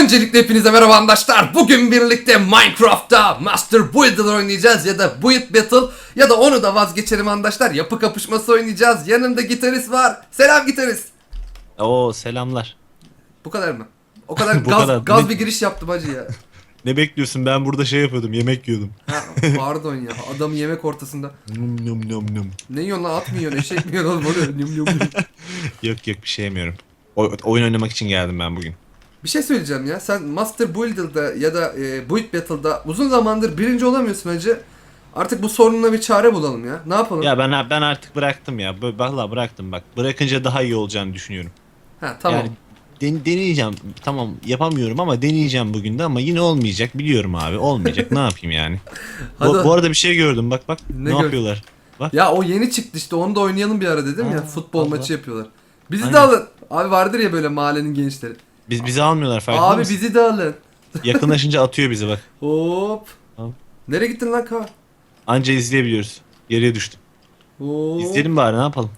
Öncelikle hepinize merhaba arkadaşlar. Bugün birlikte Minecraft'ta Master Builder oynayacağız ya da Build Battle ya da onu da vazgeçelim arkadaşlar. Yapı kapışması oynayacağız. Yanımda gitarist var. Selam gitarist. Oo selamlar. Bu kadar mı? O kadar Bu gaz, kadar. gaz Ne- bir giriş yaptım hacı ya. Ne bekliyorsun? Ben burada şey yapıyordum. Yemek yiyordum. Ha, pardon ya. Adam yemek ortasında. Num num num num. Ne yiyorsun lan? At mı yiyorsun? Eşek mi yiyorsun oğlum? O ne? Yum yum yum. Yok yok bir şey yemiyorum. O- oyun oynamak için geldim ben bugün. Bir şey söyleyeceğim ya. Sen Master Builder'da ya da e, Build Battle'da uzun zamandır birinci olamıyorsun hacı. Artık bu sorununa bir çare bulalım ya. Ne yapalım? Ya ben ben artık bıraktım ya. Bö- Vallahi bıraktım bak. Bırakınca daha iyi olacağını düşünüyorum. Ha tamam. Yani den- deneyeceğim. Tamam yapamıyorum ama deneyeceğim bugün de ama yine olmayacak biliyorum abi. Olmayacak. ne yapayım yani? Bu, bu arada bir şey gördüm. Bak bak. Ne Ne, gör- yapıyorlar? Bak. Ya o yeni çıktı işte onu da oynayalım bir ara dedim ya. Aa, Futbol Allah. maçı yapıyorlar. Bizi de Aynen. alın. Abi vardır ya böyle mahallenin gençleri. Biz bizi almıyorlar farkında Abi mısın? bizi de alın. Yakınlaşınca atıyor bizi bak. Hop. Tamam. Nereye gittin lan Kaan? Anca izleyebiliyoruz. Geriye düştüm. Hop. İzleyelim bari ne yapalım.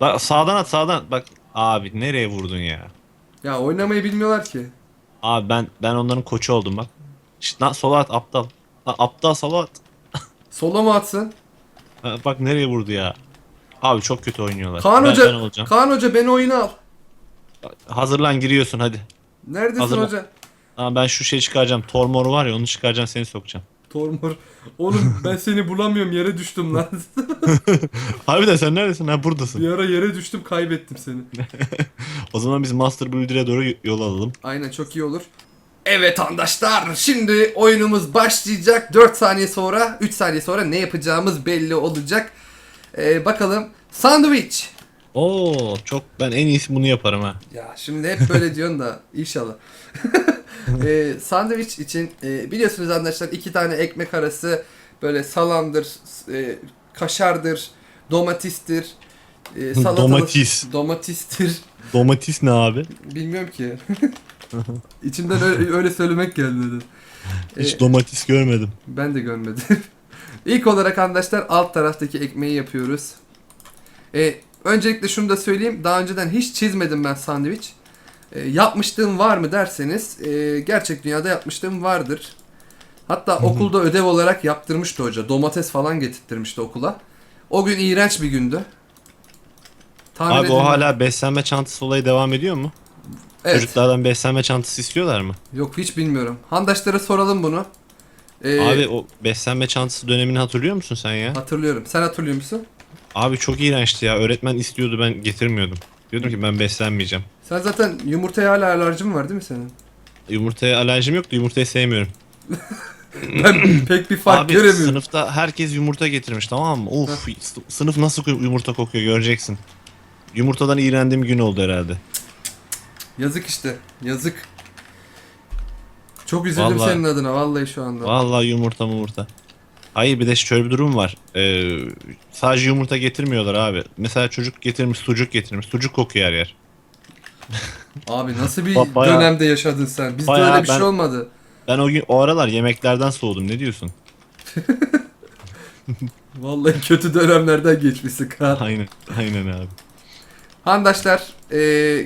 Bak sağdan at sağdan. Bak abi nereye vurdun ya? Ya oynamayı bilmiyorlar ki. Abi ben ben onların koçu oldum bak. İşte lan sola at aptal. Lan aptal sola at. Sola mı atsın? Ha, Bak nereye vurdu ya. Abi çok kötü oynuyorlar. Kaan ben, Hoca, ben olacağım. Kaan Hoca beni oyuna al. Hazırlan giriyorsun hadi. Neredesin Hazırlan. hoca? Aa, ben şu şeyi çıkaracağım. Tormor var ya onu çıkaracağım seni sokacağım. Tormor. Oğlum ben seni bulamıyorum yere düştüm lan. Harbiden sen neredesin? Ha buradasın. bir ara yere düştüm kaybettim seni. O zaman biz Master Builder'e doğru yol alalım. Aynen çok iyi olur. Evet arkadaşlar şimdi oyunumuz başlayacak. 4 saniye sonra 3 saniye sonra ne yapacağımız belli olacak. Ee, bakalım. Sandviç. Oo çok ben en iyisi bunu yaparım ha. Ya şimdi hep böyle diyorsun da inşallah. ee, sandviç için e, biliyorsunuz arkadaşlar iki tane ekmek arası böyle salamdır, e, kaşardır, domatestir, e, salatalık- Domates. domatestir. Domates ne abi? Bilmiyorum ki. İçimden öyle, öyle söylemek geldi. dedim. Hiç Ee, domates görmedim. Ben de görmedim. İlk olarak arkadaşlar alt taraftaki ekmeği yapıyoruz. Ee, öncelikle şunu da söyleyeyim. Daha önceden hiç çizmedim ben sandviç. Ee, yapmışlığım var mı derseniz e, gerçek dünyada yapmışlığım vardır. Hatta okulda ödev olarak yaptırmıştı hoca. Domates falan getirttirmişti okula. O gün iğrenç bir gündü. Tahmin Abi edin- o hala beslenme çantası olayı devam ediyor mu? Evet. Çocuklardan beslenme çantası istiyorlar mı? Yok hiç bilmiyorum. Handaşlara soralım bunu. Ee, Abi o beslenme çantası dönemini hatırlıyor musun sen ya? hatırlıyorum. Sen hatırlıyor musun? Abi çok iğrençti ya. Öğretmen istiyordu ben getirmiyordum. Diyordum ki ben beslenmeyeceğim. Sen zaten yumurtaya hala alerjin var değil mi senin? Yumurtaya alerjim yok da yumurtayı sevmiyorum. Ben pek bir fark Abi göremiyorum. sınıfta herkes yumurta getirmiş tamam mı? Uf sı- sınıf nasıl yumurta kokuyor göreceksin. Yumurtadan iğrendiğim gün oldu herhalde. Yazık işte. Yazık. Çok üzüldüm Vallahi- senin adına vallahi şu anda. Vallahi yumurta yumurta. Hayır bir de şöyle bir durum var. Ee, sadece yumurta getirmiyorlar abi. Mesela çocuk getirmiş sucuk getirmiş. Sucuk kokuyor her yer. Abi nasıl bir Ba- bayağı- dönemde yaşadın sen? Bizde bayağı öyle bir ben- şey olmadı. Ben o gün o aralar yemeklerden soğudum. Ne diyorsun? Vallahi kötü dönemlerden geçmişsin Kaan. Aynen. Aynen abi. Handaşlar e,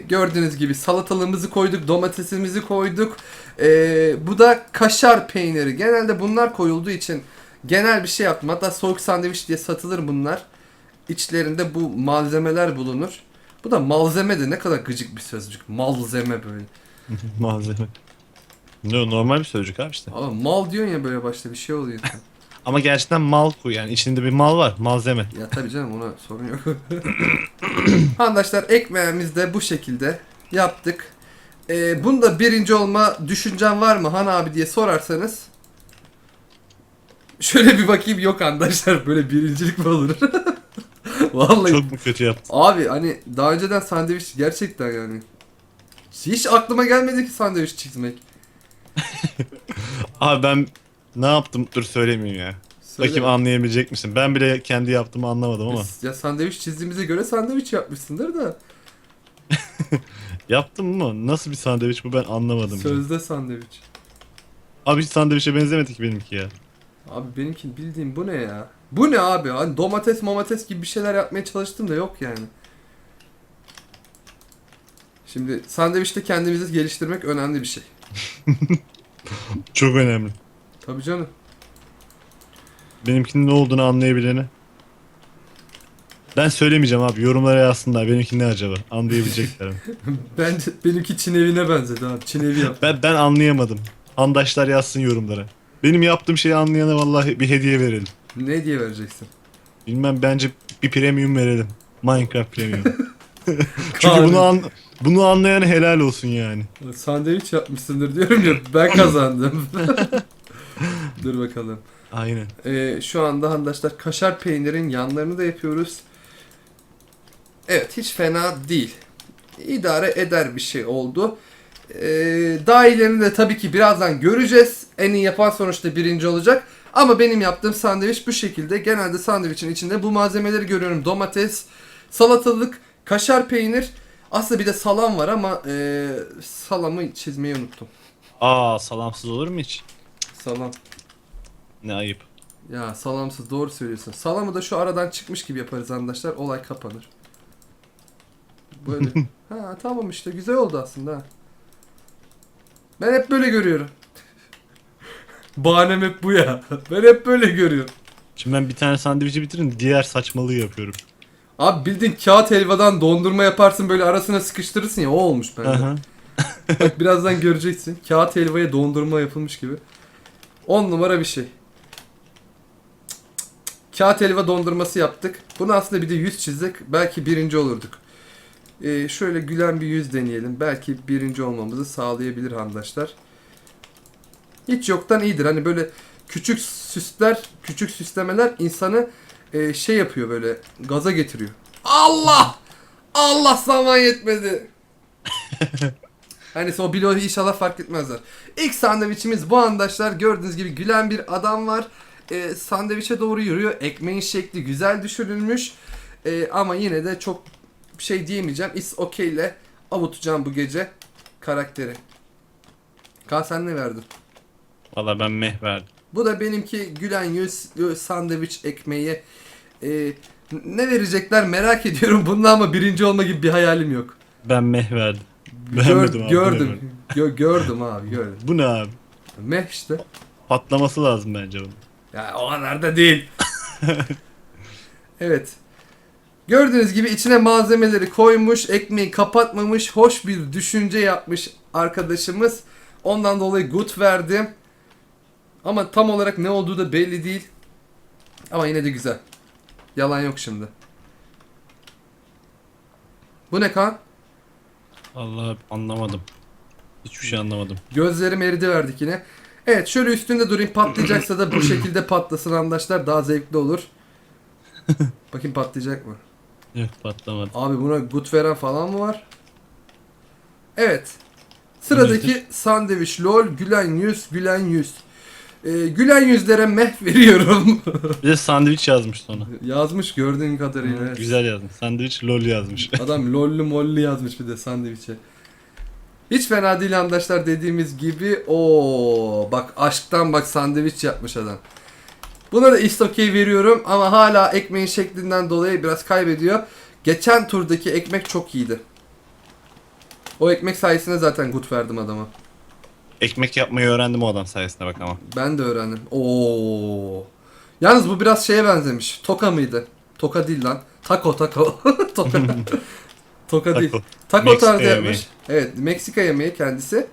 gördüğünüz gibi salatalığımızı koyduk, domatesimizi koyduk. E, bu da kaşar peyniri. Genelde bunlar koyulduğu için genel bir şey yaptım. Hatta soğuk sandviç diye satılır bunlar. İçlerinde bu malzemeler bulunur. Bu da malzeme de ne kadar gıcık bir sözcük. Malzeme böyle. Malzeme. Ne normal bir sözcük abi işte. Ama mal diyorsun ya böyle başta bir şey oluyor. Ama gerçekten mal koy yani içinde bir mal var. Malzeme. ya tabii canım ona sorun yok. Arkadaşlar ekmeğimizi de bu şekilde yaptık. Ee, bunda birinci olma düşüncen var mı Han abi diye sorarsanız Şöyle bir bakayım yok arkadaşlar böyle birincilik mi olur? Vallahi Çok mu kötü yaptın? abi hani daha önceden sandviç gerçekten yani hiç aklıma gelmedi ki sandviç çizmek. Abi ben ne yaptım? Dur söylemeyeyim ya. Söyle. Bakayım anlayabilecek misin? Ben bile kendi yaptığımı anlamadım ama. Ya sandviç çizdiğimize göre sandviç yapmışsındır da. Yaptım mı? Nasıl bir sandviç bu ben anlamadım. Sözde sandviç. Abi hiç sandviçe benzemedi ki benimki ya. Abi benimki bildiğim bu ne ya? Bu ne abi? Hani domates momates gibi bir şeyler yapmaya çalıştım da yok yani. Şimdi sandviçte kendimizi geliştirmek önemli bir şey. Çok önemli. Tabii canım. Benimkinin ne olduğunu anlayabilene. Ben söylemeyeceğim abi. Yorumlara yazsınlar. Benimki ne acaba? Anlayabilecekler mi? Bence benimki Çin evine benzedi abi. Çin evi yap. Ben, ben anlayamadım. Handaşlar yazsın yorumlara. Benim yaptığım şeyi anlayana vallahi bir hediye verelim. Ne diye vereceksin? Bilmem bence bir premium verelim. Minecraft premium. Çünkü Kahve. bunu an, bunu anlayan helal olsun yani. Sandviç yapmışsındır diyorum ya ben kazandım. Dur bakalım. Aynen. Ee, şu anda arkadaşlar kaşar peynirin yanlarını da yapıyoruz. Evet hiç fena değil. İdare eder bir şey oldu. Ee, daha ilerini de tabii ki birazdan göreceğiz. En iyi yapan sonuçta birinci olacak. Ama benim yaptığım sandviç bu şekilde. Genelde sandviçin içinde bu malzemeleri görüyorum. Domates, salatalık, kaşar peynir. Aslında bir de salam var ama e, salamı çizmeyi unuttum. Aa salamsız olur mu hiç? Salam. Ne ayıp. Ya salamsız doğru söylüyorsun. Salamı da şu aradan çıkmış gibi yaparız arkadaşlar. Olay kapanır. Böyle. ha tamam işte güzel oldu aslında. Ben hep böyle görüyorum. Bahanem hep bu ya. Ben hep böyle görüyorum. Şimdi ben bir tane sandviçi bitirin diğer saçmalığı yapıyorum. Abi bildiğin kağıt helvadan dondurma yaparsın böyle arasına sıkıştırırsın ya o olmuş bende. Aha. Bak birazdan göreceksin. Kağıt helvaya dondurma yapılmış gibi. 10 numara bir şey. Kağıt helva dondurması yaptık. Bunu aslında bir de yüz çizsek belki birinci olurduk. Ee, şöyle gülen bir yüz deneyelim. Belki birinci olmamızı sağlayabilir arkadaşlar. Hiç yoktan iyidir. Hani böyle küçük süsler, küçük süslemeler insanı e, şey yapıyor böyle gaza getiriyor. Allah! Allah zaman yetmedi. Hani o bloğu inşallah fark etmezler. İlk sandviçimiz bu arkadaşlar. Gördüğünüz gibi gülen bir adam var. Ee, sandviçe doğru yürüyor. Ekmeğin şekli güzel düşünülmüş. Ee, ama yine de çok şey diyemeyeceğim. Is okay ile avutacağım bu gece karakteri. Kaan sen ne verdin? Valla ben meh verdim. Bu da benimki gülen yüz sandviç ekmeği. Ee, ne verecekler merak ediyorum. Bunda ama birinci olma gibi bir hayalim yok. Ben meh verdim. Gör- Beğenmedim abi, gördüm. Gö- gördüm abi gördüm. Bu ne abi? Meh işte. Patlaması lazım bence bunun. Ya o kadar da değil. evet. Gördüğünüz gibi içine malzemeleri koymuş, ekmeği kapatmamış, hoş bir düşünce yapmış arkadaşımız. Ondan dolayı good verdim. Ama tam olarak ne olduğu da belli değil. Ama yine de güzel. Yalan yok şimdi. Bu ne kan? Allah anlamadım. Hiçbir şey anlamadım. Gözlerim eridi verdik yine. Evet şöyle üstünde durayım patlayacaksa da bu şekilde patlasın arkadaşlar daha zevkli olur. Bakayım patlayacak mı? Yok patlamadı. Abi buna gut veren falan mı var? Evet. Sıradaki sandviç lol gülen yüz gülen yüz. Ee, gülen yüzlere meh veriyorum. Bir de sandviç yazmış sonra. yazmış gördüğün kadarıyla. evet. Güzel yazmış. Sandviç lol yazmış. Adam lollü mollu yazmış bir de sandviçe. Hiç fena değil arkadaşlar dediğimiz gibi. Oo bak aşktan bak sandviç yapmış adam. Buna da ist okey veriyorum ama hala ekmeğin şeklinden dolayı biraz kaybediyor. Geçen turdaki ekmek çok iyiydi. O ekmek sayesinde zaten gut verdim adama. Ekmek yapmayı öğrendim o adam sayesinde bak ama. Ben de öğrendim. Oo. Yalnız bu biraz şeye benzemiş. Toka mıydı? Toka değil lan. Taco taco. Toka. Toka değil. Taco. Taco Meksika tarzı yemeği. yapmış. Evet Meksika yemeği kendisi.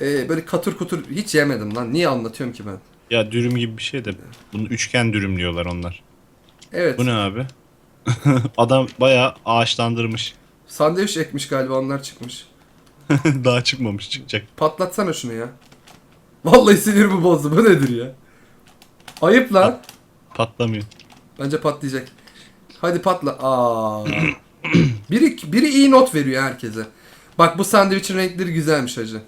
Ee, böyle katır kutur hiç yemedim lan. Niye anlatıyorum ki ben? Ya dürüm gibi bir şey de. Bunu üçgen dürüm diyorlar onlar. Evet. Bu ne abi? adam bayağı ağaçlandırmış. Sandviç ekmiş galiba onlar çıkmış. Daha çıkmamış çıkacak. Patlatsana şunu ya. Vallahi sinirimi bozdu. Bu nedir ya? Ayıp lan. Patlamıyor. Bence patlayacak. Hadi patla. Aa. biri, biri iyi not veriyor herkese. Bak bu sandviçin renkleri güzelmiş hacı.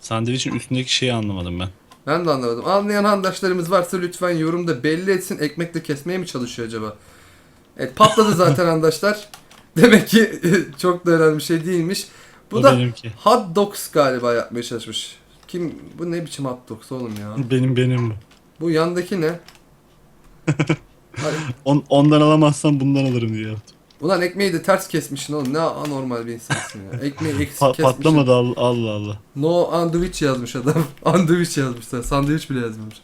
Sandviçin üstündeki şeyi anlamadım ben. Ben de anlamadım. Anlayan arkadaşlarımız varsa lütfen yorumda belli etsin. Ekmekle kesmeye mi çalışıyor acaba? Evet patladı zaten arkadaşlar. Demek ki çok da önemli bir şey değilmiş. Bu O da benimki. hot dogs galiba yapmaya çalışmış. Kim bu ne biçim hot dogs oğlum ya? Benim benim bu. Bu yandaki ne? On, ondan alamazsam bundan alırım diye yaptım. Ulan ekmeği de ters kesmişsin oğlum. Ne anormal bir insansın ya. Ekmeği eksik Pa- kesmişsin. patlamadı Allah Allah. No sandwich yazmış adam. Sandwich yazmışlar. Sandviç bile yazmamış.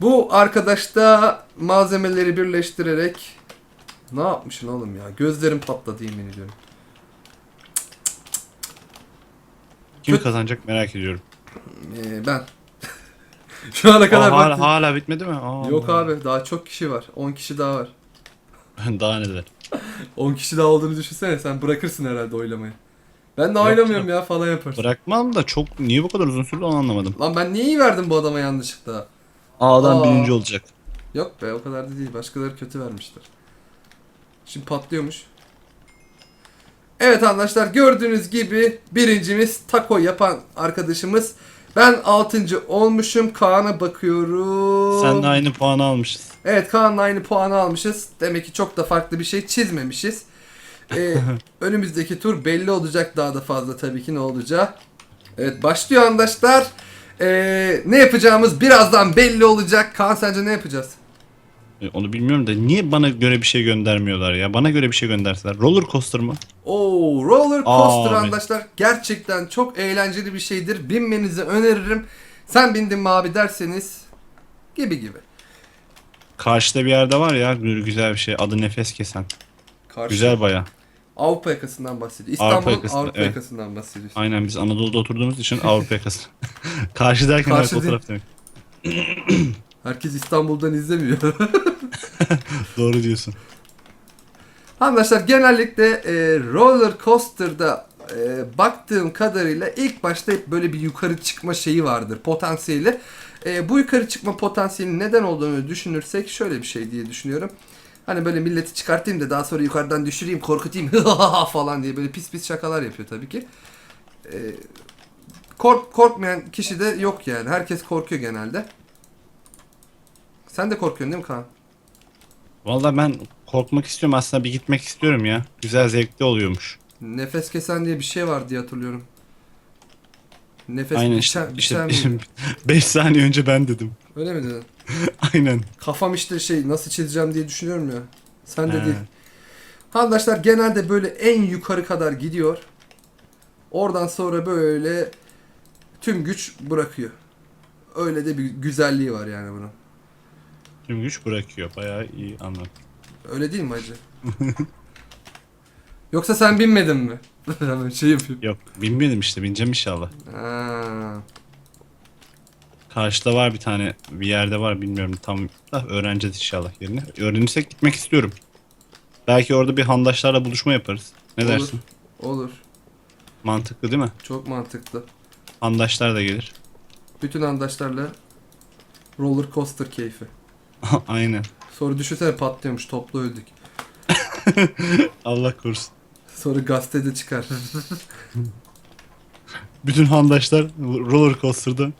Bu arkadaş da malzemeleri birleştirerek ne yapmışsın oğlum ya? Gözlerim patladı yemin ediyorum. Kim Kötü- kazanacak merak ediyorum. Ee, ben. Şu ana kadar Aa, hala, baktım. hala bitmedi mi? Aa, Yok abi daha çok kişi var. 10 kişi daha var. Daha neler. 10 kişi daha olduğunu düşünsene sen bırakırsın herhalde oylamayı. Ben de Yok oylamıyorum ya falan yaparsın. Bırakmam da çok niye bu kadar uzun sürdü onu anlamadım. Lan ben niye iyi verdim bu adama yanlışlıkla? A'dan Aa. birinci olacak. Yok be o kadar da değil. Başkaları kötü vermişler. Şimdi patlıyormuş. Evet arkadaşlar gördüğünüz gibi birincimiz taco yapan arkadaşımız. Ben 6. olmuşum. Kaan'a bakıyorum. Sen de aynı puanı almışız. Evet Kaan'la aynı puanı almışız. Demek ki çok da farklı bir şey çizmemişiz. Ee, önümüzdeki tur belli olacak daha da fazla tabii ki ne olacağı. Evet başlıyor arkadaşlar. Ee, ne yapacağımız birazdan belli olacak. Kaan sence ne yapacağız? E, Onu bilmiyorum da niye bana göre bir şey göndermiyorlar ya? Bana göre bir şey gönderseler. Roller coaster mı? Oo, roller coaster Aa, arkadaşlar gerçekten çok eğlenceli bir şeydir. Binmenizi öneririm. Sen bindin mi abi derseniz gibi gibi. Karşıda bir yerde var ya gü- güzel bir şey. Adı nefes kesen. Karşı Güzel baya. Avrupa yakasından bahsediyor. Avrupa İstanbul'un yakasında, Avrupa evet. yakasından bahsediyor. Aynen biz Anadolu'da oturduğumuz için Avrupa yakası. Karşı derken Karşı evet, değil. taraf demek. Herkes İstanbul'dan izlemiyor. Doğru diyorsun. Arkadaşlar genellikle e, roller coaster'da e, baktığım kadarıyla ilk başta hep böyle bir yukarı çıkma şeyi vardır potansiyeli. E, bu yukarı çıkma potansiyelinin neden olduğunu düşünürsek şöyle bir şey diye düşünüyorum. Hani böyle milleti çıkartayım da daha sonra yukarıdan düşüreyim korkutayım falan diye böyle pis pis şakalar yapıyor tabii ki. E, kork korkmayan kişi de yok yani. Herkes korkuyor genelde. Sen de korkuyorsun değil mi Kaan? Vallahi ben korkmak istiyorum aslında bir gitmek istiyorum ya. Güzel zevkli oluyormuş. Nefes kesen diye bir şey var diye hatırlıyorum. Nefes Aynen biçen, işte. işte biçen miydi? 5 saniye önce ben dedim. Öyle mi dedin? Aynen. Kafam işte şey nasıl çizeceğim diye düşünüyorum ya. Sen de He. değil. Arkadaşlar genelde böyle en yukarı kadar gidiyor. Oradan sonra böyle tüm güç bırakıyor. Öyle de bir güzelliği var yani bunun. Tüm güç bırakıyor. Bayağı iyi anladım. Öyle değil mi hacı? Yoksa sen binmedin mi? Hemen şey yapayım. Yok binmedim işte bineceğim inşallah. Ha. Karşıda var bir tane bir yerde var bilmiyorum tam da öğreneceğiz inşallah yerini. Öğrenirsek gitmek istiyorum. Belki orada bir handaşlarla buluşma yaparız. Ne Olur. dersin? Olur. Mantıklı değil mi? Çok mantıklı. Handaşlar da gelir. Bütün arkadaşlarla roller coaster keyfi. Aynen. Sonra düşünsene patlıyormuş toplu öldük. Allah korusun. Sonra gazetede çıkar. Bütün handaşlar roller coaster'da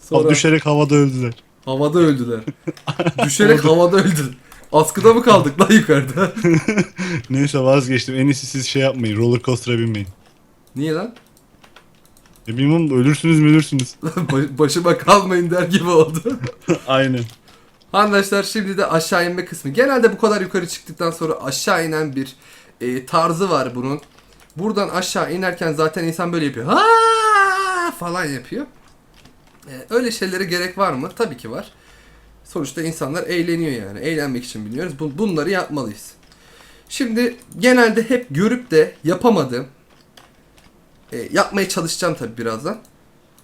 Sonra düşerek havada öldüler. havada öldüler. Düşerek havada öldüler. Askıda mı kaldık lan yukarıda? Neyse vazgeçtim. En iyisi siz şey yapmayın. Roller coaster'a binmeyin. Niye lan? E bilmem ölürsünüz mü ölürsünüz. Ba- Başıma kalmayın der gibi oldu. Aynen. Arkadaşlar şimdi de aşağı inme kısmı. Genelde bu kadar yukarı çıktıktan sonra aşağı inen bir e, tarzı var bunun. Buradan aşağı inerken zaten insan böyle yapıyor. Ha falan yapıyor. E, öyle şeylere gerek var mı? Tabii ki var. Sonuçta insanlar eğleniyor yani. Eğlenmek için biniyoruz. Bu- bunları yapmalıyız. Şimdi genelde hep görüp de yapamadığım e, yapmaya çalışacağım tabii birazdan.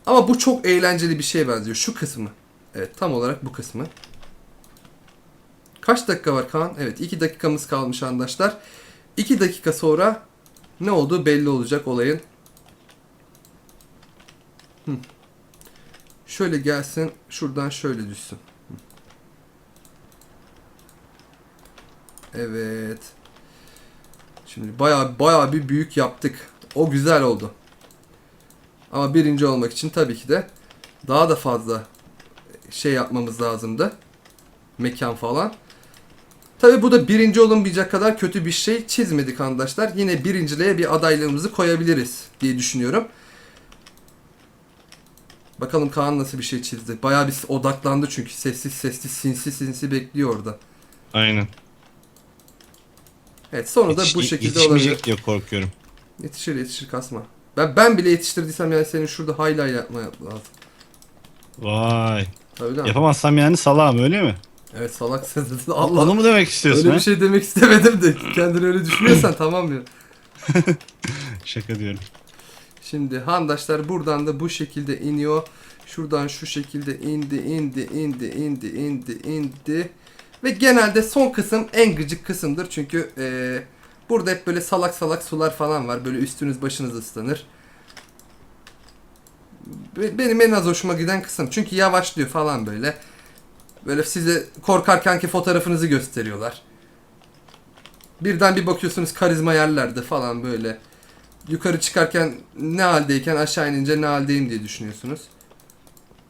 Ama bu çok eğlenceli bir şeye benziyor. Şu kısmı. Evet tam olarak bu kısmı. Kaç dakika var Kaan? Evet 2 dakikamız kalmış arkadaşlar. 2 dakika sonra ne olduğu belli olacak olayın. Şöyle gelsin şuradan şöyle düşsün. Evet. Şimdi baya baya bir büyük yaptık. O güzel oldu. Ama birinci olmak için tabii ki de daha da fazla şey yapmamız lazımdı. Mekan falan. Tabi bu da birinci olunmayacak kadar kötü bir şey çizmedik arkadaşlar. Yine birinciliğe bir adaylığımızı koyabiliriz diye düşünüyorum. Bakalım Kaan nasıl bir şey çizdi. Bayağı bir odaklandı çünkü sessiz sessiz sinsi sinsi bekliyor orada. Aynen. Evet sonu da Yetiş- bu şekilde olabilir. diye korkuyorum. Yetişir yetişir kasma. Ben ben bile yetiştirdiysem yani senin şurada highlight yapma lazım. Vay. Tabii mi? Yapamazsam yani salağım öyle mi? Evet salak sen. Onu Allah. mu demek istiyorsun Öyle ha? bir şey demek istemedim de kendini öyle düşünüyorsan tamam ya. Şaka diyorum. Şimdi handaşlar buradan da bu şekilde iniyor. Şuradan şu şekilde indi, indi, indi, indi, indi, indi. Ve genelde son kısım en gıcık kısımdır. Çünkü eee, burada hep böyle salak salak sular falan var. Böyle üstünüz başınız ıslanır. Be- Benim en az hoşuma giden kısım. Çünkü yavaşlıyor falan böyle. Böyle size korkarkenki fotoğrafınızı gösteriyorlar. Birden bir bakıyorsunuz karizma yerlerde falan böyle yukarı çıkarken ne haldeyken aşağı inince ne haldeyim diye düşünüyorsunuz.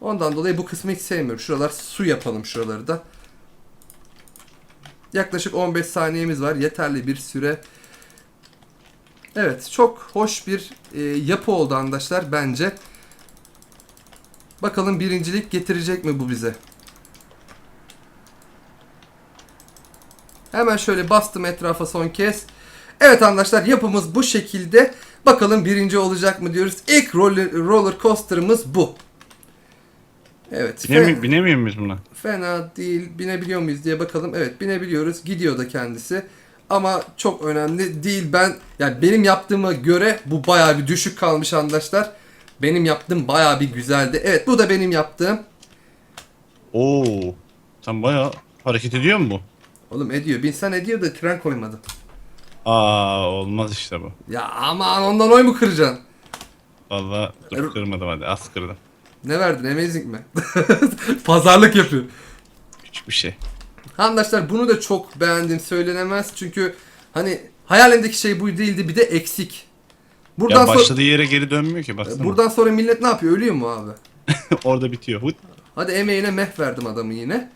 Ondan dolayı bu kısmı hiç sevmiyorum. Şuralar su yapalım şuraları da. Yaklaşık 15 saniyemiz var. Yeterli bir süre. Evet çok hoş bir e, yapı oldu arkadaşlar bence. Bakalım birincilik getirecek mi bu bize? Hemen şöyle bastım etrafa son kez. Evet arkadaşlar yapımız bu şekilde. Bakalım birinci olacak mı diyoruz. İlk roller, roller coaster'ımız bu. Evet. Binemi binemiyor muyuz buna? Fena değil. Binebiliyor muyuz diye bakalım. Evet binebiliyoruz. Gidiyor da kendisi. Ama çok önemli değil. Ben yani benim yaptığıma göre bu bayağı bir düşük kalmış arkadaşlar. Benim yaptığım bayağı bir güzeldi. Evet bu da benim yaptığım. Oo. Sen bayağı hareket ediyor mu bu? Oğlum ediyor. Binsen ediyor da tren koymadım. Aa olmaz işte bu. Ya aman ondan oy mu kıracaksın? Vallahi Er- dur kırmadım hadi az kırdım. Ne verdin? Amazing mi? Pazarlık yapıyor. Küçük bir şey. Arkadaşlar bunu da çok beğendim söylenemez. Çünkü hani hayalimdeki şey bu değildi bir de eksik. Buradan ya sonra başladığı yere geri dönmüyor ki baksana. buradan sonra millet ne yapıyor? Ölüyor mu abi? Orada bitiyor. Hut. Hadi emeğine meh verdim adamı yine.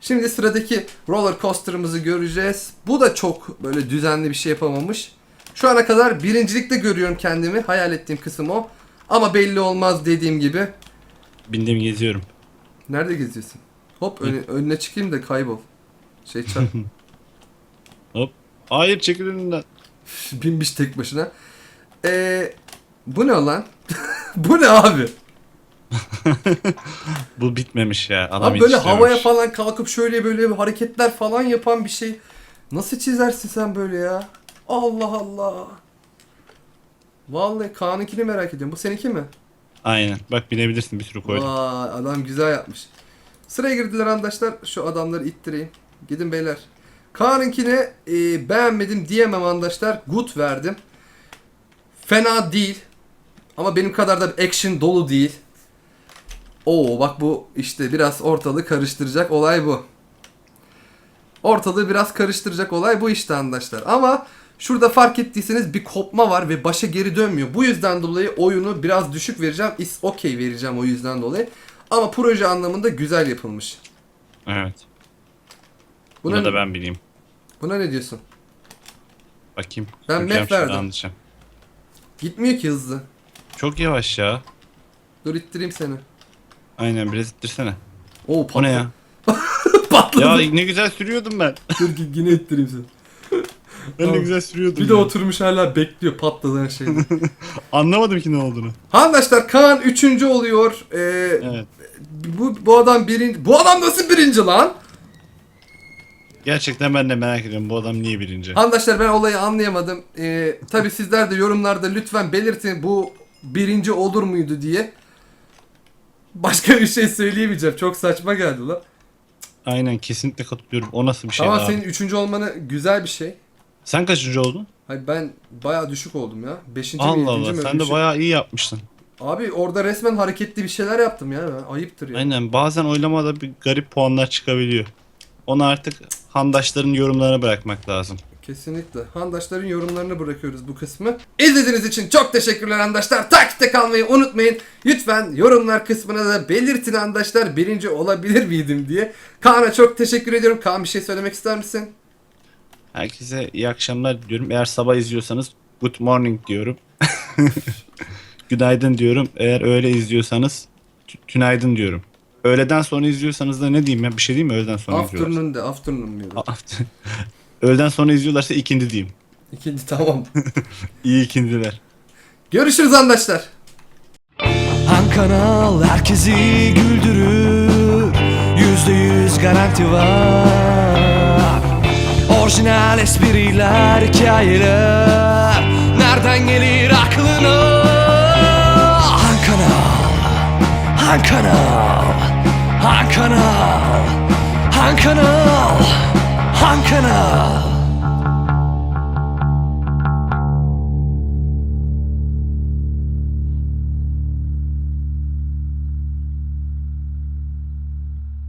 Şimdi sıradaki roller coaster'ımızı göreceğiz. Bu da çok böyle düzenli bir şey yapamamış. Şu ana kadar birincilikte görüyorum kendimi. Hayal ettiğim kısım o. Ama belli olmaz dediğim gibi. Bindim geziyorum. Nerede geziyorsun? Hop öne- önüne çıkayım da kaybol. Şey çarp. Hop. Hayır çekil önünden. Binmiş tek başına. Ee, bu ne lan? bu ne abi? Bu bitmemiş ya. Adam Abi böyle havaya falan kalkıp şöyle böyle hareketler falan yapan bir şey. Nasıl çizersin sen böyle ya? Allah Allah. Vallahi Kaan'ınkini merak ediyorum. Bu seninki mi? Aynen. Bak binebilirsin bir sürü koydum. Vay adam güzel yapmış. Sıraya girdiler arkadaşlar. Şu adamları ittireyim. Gidin beyler. Kaan'ınkini e, beğenmedim diyemem arkadaşlar. Good verdim. Fena değil. Ama benim kadar da action dolu değil. Oo bak bu işte biraz ortalığı karıştıracak olay bu. Ortalığı biraz karıştıracak olay bu işte arkadaşlar. Ama şurada fark ettiyseniz bir kopma var ve başa geri dönmüyor. Bu yüzden dolayı oyunu biraz düşük vereceğim. Is okay vereceğim o yüzden dolayı. Ama proje anlamında güzel yapılmış. Evet. Buna, Buna da ben bineyim. buna ne diyorsun? Bakayım. Ben mef şimdi, verdim. anlayacağım. Gitmiyor ki hızlı. Çok yavaş ya. Dur ittireyim seni. Aynen biraz ittirsene. Oo O patladı. ne ya? patladı. ya ne güzel sürüyordum ben. Dur yine ittireyim seni. Ben Tamam. ne güzel sürüyordum. Bir de ya. oturmuş hala bekliyor patladan şeyini. Anlamadım ki ne olduğunu. Arkadaşlar Kaan üçüncü oluyor. Ee, Evet. bu, bu adam birinci. Bu adam nasıl birinci lan? Gerçekten ben de merak ediyorum bu adam niye birinci? Arkadaşlar ben olayı anlayamadım. Ee, Tabi sizler de yorumlarda lütfen belirtin bu birinci olur muydu diye. Başka bir şey söyleyemeyeceğim. Çok saçma geldi lan. Aynen kesinlikle katılıyorum. O nasıl bir şey Ama abi? senin üçüncü olmanı güzel bir şey. Sen kaçıncı oldun? Hayır ben bayağı düşük oldum ya. Beşinci mi Allah yedinci Allah mi öyle sen bir de şey. bayağı iyi yapmışsın. Abi orada resmen hareketli bir şeyler yaptım ya. Ayıptır ya. Aynen bazen oylamada bir garip puanlar çıkabiliyor. Onu artık handaşların yorumlarına bırakmak lazım. Kesinlikle. Handaşların yorumlarını bırakıyoruz bu kısmı. İzlediğiniz için çok teşekkürler handaşlar. Takipte kalmayı unutmayın. Lütfen yorumlar kısmına da belirtin handaşlar birinci olabilir miydim diye. Kaan'a çok teşekkür ediyorum. Kaan bir şey söylemek ister misin? Herkese iyi akşamlar diliyorum. Eğer sabah izliyorsanız good morning diyorum. Günaydın diyorum. Eğer öğle izliyorsanız tü- tünaydın diyorum. Öğleden sonra izliyorsanız da ne diyeyim ya? Bir şey diyeyim mi? Öğleden sonra izliyorlar. Afternoon de afternoon diyor. Öğleden sonra izliyorlarsa ikindi diyeyim. İkinci tamam. İyi ikindiler. Görüşürüz arkadaşlar. Han kanal herkesi güldürür Yüzde yüz garanti var Orijinal espriler, hikayeler. Nereden gelir aklına? Han kanal Han kanal Han kanal Han kanal Han kanal